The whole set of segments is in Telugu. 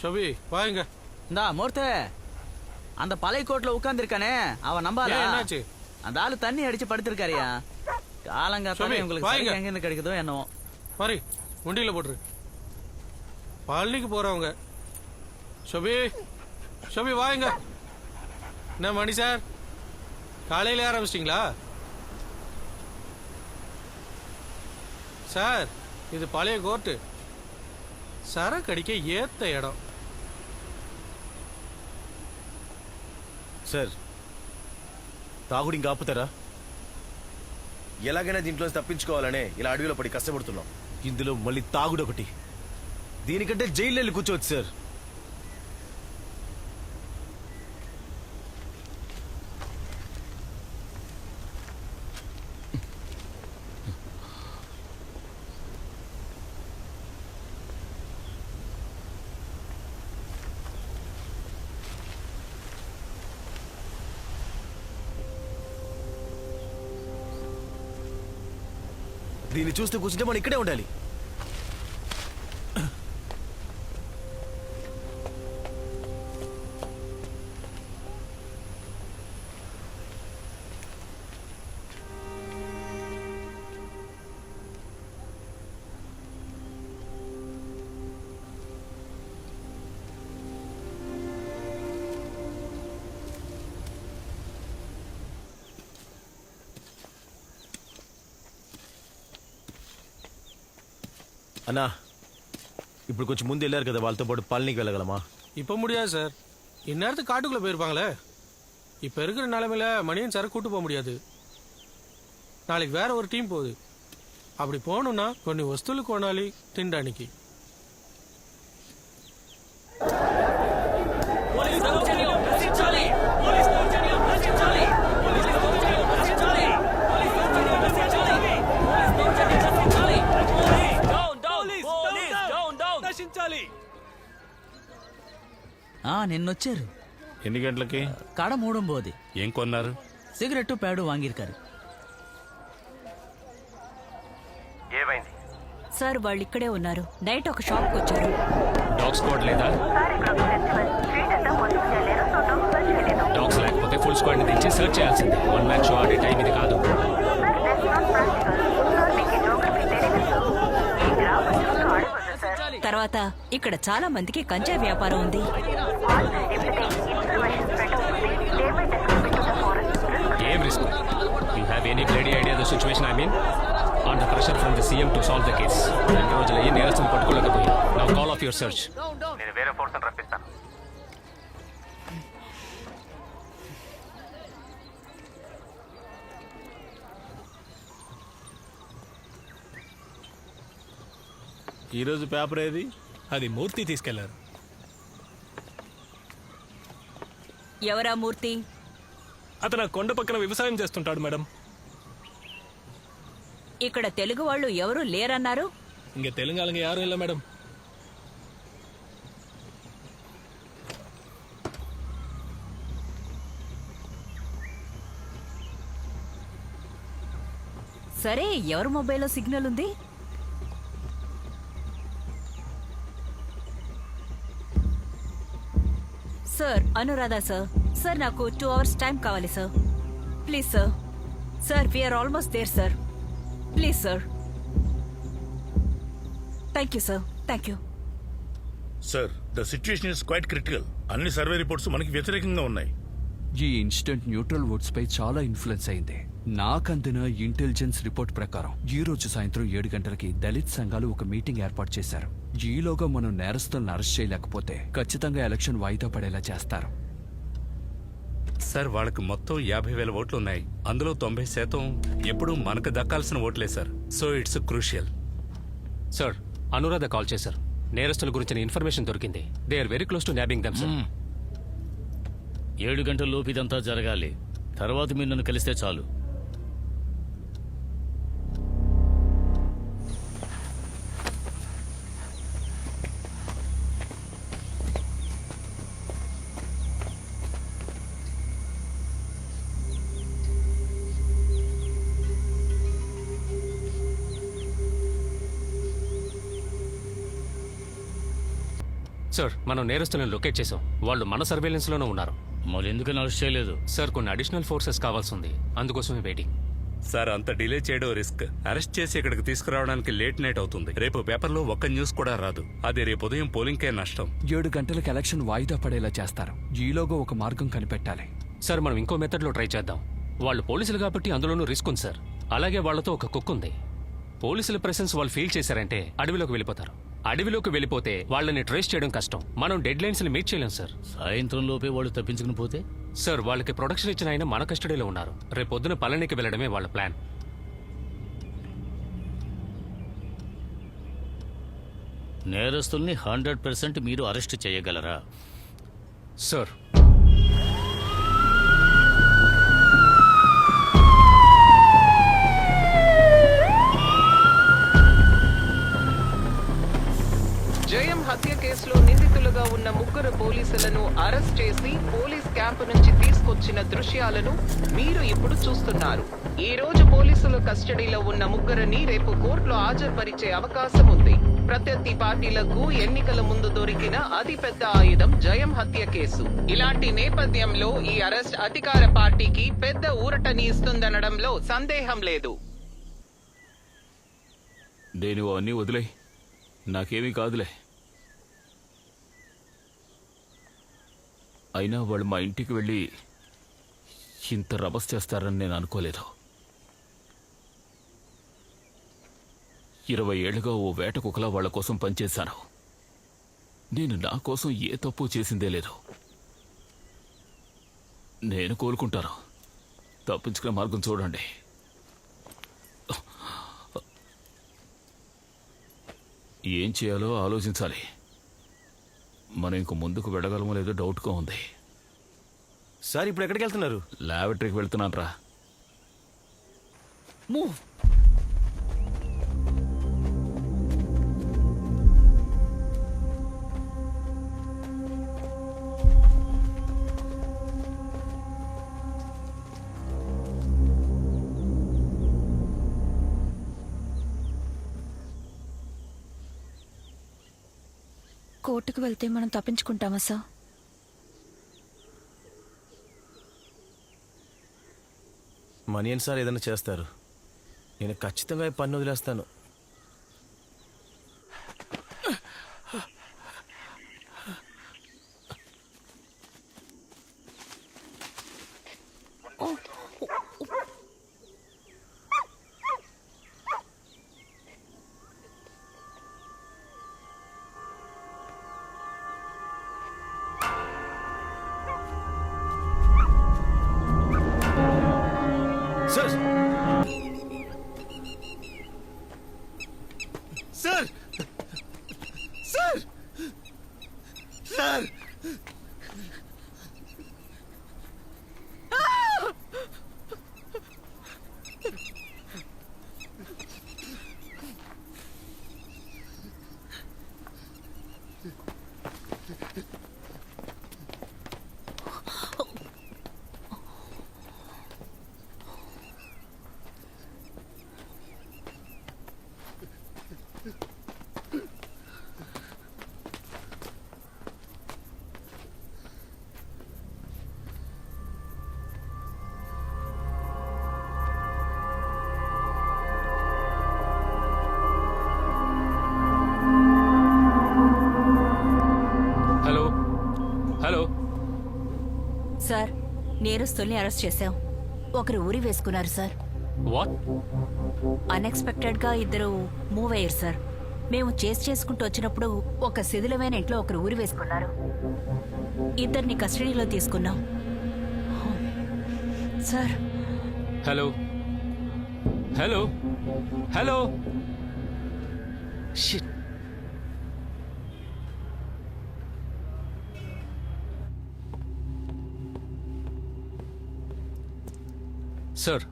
ஷோபி வாங்க. இந்தா மூர்த்து. அந்த பழைய கோட்ல உட்கார்ந்திருக்கானே அவன் நம்பால ஏன், என்னாச்சு? அந்த ஆளு தண்ணி அடிச்சு படுத்திருக்காருயா? காலங்காத்தால உங்களுக்கு வாங்க. சரக்கு எங்கிருந்து கிடைக்குதோ என்னவோ. மாறி உண்டியில போட்டுரு. பழனிக்கு போறவங்க. ஷோபி ஷோபி வாங்க. என்ன மணி சார்? காலையில ஆரம்பிச்சிட்டிங்களா? சார் இது பழைய கோர்ட்டு. சரக்கு அடிக்க ஏத்த இடம். సార్ తాగుడు ఇంకా ఆపుతారా? ఎలాగైనా దీంట్లో తప్పించుకోవాలనే ఇలా అడవిలో పడి కష్టపడుతున్నాం. ఇందులో మళ్ళీ తాగుడు ఒకటి దీనికంటే జైలు వెళ్ళి కూర్చోవచ్చు సార్. దీన్ని చూస్తూ కూర్చుంటే మనం ఇక్కడే ఉండాలి. అన్నా ఇప్పుడు కొంచెం ముందు వెళ్ళారు కదా వాళ్ళతో పాటు పళనికి వెళ్ళగలమా இப்ப முடியாது சார் இந்நேரத்துக்கு காட்டுக்குள்ள போயிருப்பாங்களே இப்ப இருக்கிற நிலைமையில மணியன் சாரை கூட்டு போக முடியாது நாளைக்கு வேற ஒரு டீம் போகுது அப்படி போகணும்னா కొన్ని వస్తువులు కొనాలి తినడానికి ఆ నిన్నొచ్చారు. ఎన్ని గంటలకి? కడ మూడం పోది ఏం కొన్నారు? Cigarette pad వాంగిరుకారు. సార్ వాళ్ళు ఇక్కడే ఉన్నారు. నైట్ ఒక షాప్కి వచ్చారు. డాగ్ స్క్వాడ్ లేదా? డాగ్స్ లేకపోతే ఫుల్ స్క్వాడ్ని తెచ్చి సెర్చ్ చేయాల్సిందే. వన్ మ్యాన్ షో ఆడే టైం ఇది కాదు. తర్వాత ఇక్కడ చాలా మందికి కంచా వ్యాపారం ఉంది. ఏం risk? You have any bloody idea the situation I mean under pressure from the CM to solve the case రెండు రోజులు ఏ నేరస్తులు పట్టుకోలేకపోయా నా కాల్ ఆఫ్ యువర్ సెర్చ్ ఈరోజు పేపర్ ఏది అది మూర్తి తీసుకెళ్లారు ఎవరా మూర్తి అతను ఆ కొండ పక్కన వ్యవసాయం చేస్తుంటాడు మేడం ఇక్కడ తెలుగు వాళ్ళు ఎవరు లేరన్నారు இங்க தெலுங்காளுங்க யாரும் இல்ல மேடம் సరే ఎవరి మొబైల్లో సిగ్నల్ ఉంది సార్ అనురాధ సార్ సార్ నాకు టూ అవర్స్ టైం కావాలి sir please sir sir we're almost there sir please sir thank you sir thank you sir the situation is quite critical అన్ని సర్వే రిపోర్ట్స్ మనకి వ్యతిరేకంగా ఉన్నాయి. ఈ ఇన్సిడెంట్ న్యూట్రల్ వుడ్స్ పై చాలా ఇన్ఫ్లుయెన్స్ అయింది. నాకందిన ఇంటెలిజెన్స్ రిపోర్ట్ ప్రకారం ఈ రోజు సాయంత్రం ఏడు గంటలకి దళిత్ సంఘాలు ఒక మీటింగ్ ఏర్పాటు చేశారు. ఈలోగా మనం నేరస్తులను అరెస్ట్ చేయలేకపోతే ఖచ్చితంగా ఎలక్షన్ వాయిదా పడేలా చేస్తారు. సార్ వాళ్ళకి మొత్తం యాభై వేల ఓట్లు ఉన్నాయి. అందులో తొంభై శాతం ఎప్పుడు మనకు దక్కాల్సిన ఓట్లే sir. So it's crucial. Sir Anuradha call చేశారు. నేరస్తుల గురించిన ఇన్ఫర్మేషన్ దొరికింది. They are very close to nabbing them sir. ఏడు గంటల లోపు ఇదంతా జరగాలి. తర్వాత మీరు నన్ను కలిస్తే చాలు. సార్ మనం నేరస్తులను లొకేట్ చేసాం వాళ్ళు మన సర్వేలెన్స్లోనే ఉన్నారు. మరి ఎందుకని అరెస్ట్ చేయలేదు? సార్ కొన్ని అడిషనల్ ఫోర్సెస్ కావాల్సి ఉంది అందుకోసమే వెయిటింగ్. సార్ అంత డిలే చేయడం రిస్క్. అరెస్ట్ చేసి ఇక్కడికి తీసుకురావడానికి లేట్ నైట్ అవుతుంది. రేపు పేపర్లో ఒక్క న్యూస్ కూడా రాదు. అది రేపు ఉదయం పోలింగ్కే నష్టం. ఏడు గంటలకు ఎలక్షన్ వాయిదా పడేలా చేస్తారు. ఈలోగా ఒక మార్గం కనిపెట్టాలి. సార్ మనం ఇంకో మెథడ్లో ట్రై చేద్దాం. వాళ్ళు పోలీసులు కాబట్టి అందులోనూ రిస్క్ ఉంది సార్. అలాగే వాళ్ళతో ఒక కుక్ ఉంది. పోలీసుల ప్రెసెన్స్ వాళ్ళు ఫీల్ చేశారంటే అడవిలోకి వెళ్ళిపోతారు. అడవిలోకి వెళ్ళిపోతే వాళ్ళని ట్రేస్ చేయడం కష్టం. మనం డెడ్ లైన్స్ మీట్ చేయలేం సార్. సాయంత్రం లోపే వాడు తప్పించుకుని పోతే? సార్ వాళ్ళకి ప్రొడక్షన్ ఇచ్చిన ఆయన మన కస్టడీలో ఉన్నారు. రేపు పొద్దున పళనికి వెళ్ళడమే వాళ్ళ ప్లాన్. నేరస్తుల్ని హండ్రెడ్ పర్సెంట్ మీరు అరెస్ట్ చేయగలరా? సార్ హత్య కేసులో నిందితులుగా ఉన్న ముగ్గురు పోలీసులను అరెస్ట్ చేసి పోలీస్ క్యాంపు నుంచి తీసుకొచ్చిన దృశ్యాలను మీరు ఇప్పుడు చూస్తున్నారు. ఈ రోజు పోలీసుల కస్టడీలో ఉన్న ముగ్గురిని రేపు కోర్టులో హాజరుపరిచే అవకాశం ఉంది. ప్రత్యర్థి పార్టీలకు ఎన్నికల ముందు దొరికిన అతిపెద్ద ఆయుధం జయం హత్య కేసు. ఇలాంటి నేపథ్యంలో ఈ అరెస్ట్ అధికార పార్టీకి పెద్ద ఊరటని ఇస్తుందనడంలో సందేహం లేదు. దేని అన్నీ వదిలే నాకేమీ కాదులే. అయినా వాళ్ళు మా ఇంటికి వెళ్ళి ఇంత రభస్ చేస్తారని నేను అనుకోలేదు. ఇరవై ఏళ్ళుగా ఓ వేట కుక్కలా వాళ్ళ కోసం పనిచేశాను. నేను నా కోసం ఏ తప్పు చేసిందే లేదు. నేను కోలుకుంటాను. తప్పించుకునే మార్గం చూడండి. ఏం చేయాలో ఆలోచించాలి. మనం ఇంక ముందుకు వెళ్ళగలమో లేదో డౌట్గా ఉంది. సార్ ఇప్పుడు ఎక్కడికి వెళ్తున్నారు? లాబరేటరీకి వెళ్తున్నాను రా. కోర్టుకు వెళ్తే మనం తప్పించుకుంటామా సార్? మనీ సార్ ఏదైనా చేస్తారు. నేను ఖచ్చితంగా ఈ పన్ను వదిలేస్తాను. సార్ హలో సార్ నేరస్తుల్ని అరెస్ట్ చేశాం. ఒకరు ఊరి వేసుకున్నారు సార్. వాట్ అన్ఎక్స్పెక్టెడ్గా ఇద్దరు మూవ్ అయ్యారు సార్. మేము చేసి చేసుకుంటూ వచ్చినప్పుడు ఒక శిథిలమైన ఇంట్లో ఒకరు ఊరి వేసుకున్నారు. ఇద్దరిని కస్టడీలో తీసుకున్నాం. Sir. Hello hello hello shit sir.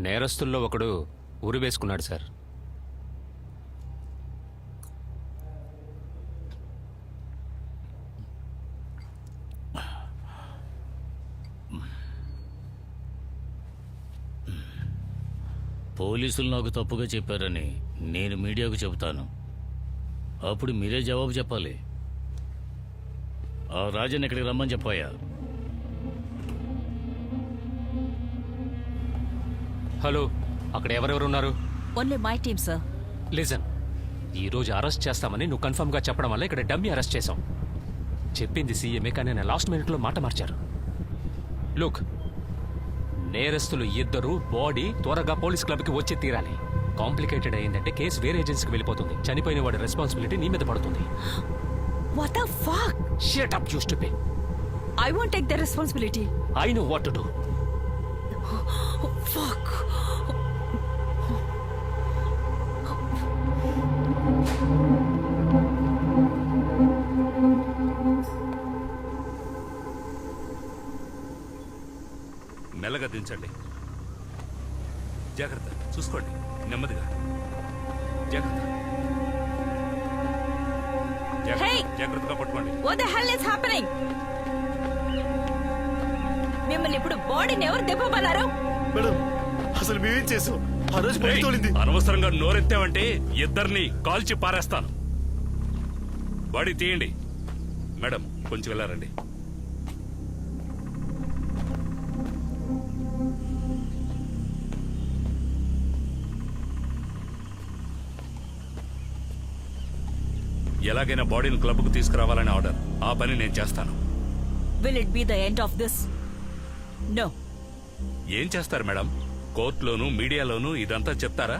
నేరస్తుల్లో ఒకడు ఉరి వేసుకున్నాడు సార్. పోలీసులు నాకు తప్పుగా చెప్పారని నేను మీడియాకు చెబుతాను. అప్పుడు మీరే జవాబు చెప్పాలి. ఆ రాజన్ ఇక్కడికి రమ్మని చెప్పాయా? హలో అక్కడ ఎవరెవరు ఉన్నారు only my team sir listen ఈ రోజు అరెస్ట్ చేస్తామని నువ్వు కన్ఫర్మ్గా చెప్పడం వల్ల ఇక్కడ డమ్మీ అరెస్ట్ చేశాం. చెప్పింది సీఎంఏ కానీ నేను లాస్ట్ మినిట్లో మాట మార్చారు. లుక్ నేరస్తులు ఇద్దరు బాడీ త్వరగా పోలీస్ క్లబ్కి వచ్చి తీరాలి. కాంప్లికేటెడ్ అయిందంటే కేసు వేరే ఏజెన్సీకి వెళ్ళిపోతుంది. చనిపోయిన వాడి రెస్పాన్సిబిలిటీ నీ మీద పడుతుంది. What fuck shut up use to pay I want take the responsibility I know what to do fuck దించండి జాగ్రత్త చూసుకోండి. నెమ్మదిగా. జాగ్రత్త! జాగ్రత్తగా పట్టుకోండి. What the hell is happening మిమ్మల్ని ఇప్పుడు బాడీని ఎవరు దెబ్బమన్నారు మేడం అసలు మేమేం చేసాం? ఆ రోజు బయట తోలింది. అనవసరంగా నోరెత్తావంటే ఇద్దరిని కాల్చి పారేస్తాను. బాడీ తీయండి. మేడం కొంచెం వెళ్ళారండి. ఎలాగైనా బాడీని క్లబ్కు తీసుకురావాలని ఆర్డర్. ఆ పని నేను చేస్తాను. Will it be the end of this no ఏం చేస్తారు మేడం? కోర్టులోను మీడియాలోను ఇదంతా చెప్తారా?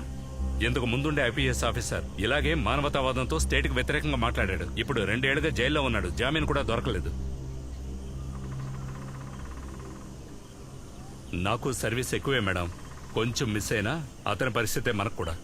ఇంతకు ముందుండే ఐపీఎస్ ఆఫీసర్ ఇలాగే మానవతావాదంతో స్టేట్కి వ్యతిరేకంగా మాట్లాడాడు. ఇప్పుడు రెండేళ్ళుగా జైల్లో ఉన్నాడు. జామీన్ కూడా దొరకలేదు. నాకు సర్వీస్ ఎక్కువే మేడం. కొంచెం మిస్ అయినా అతని పరిస్థితే మనకు కూడా.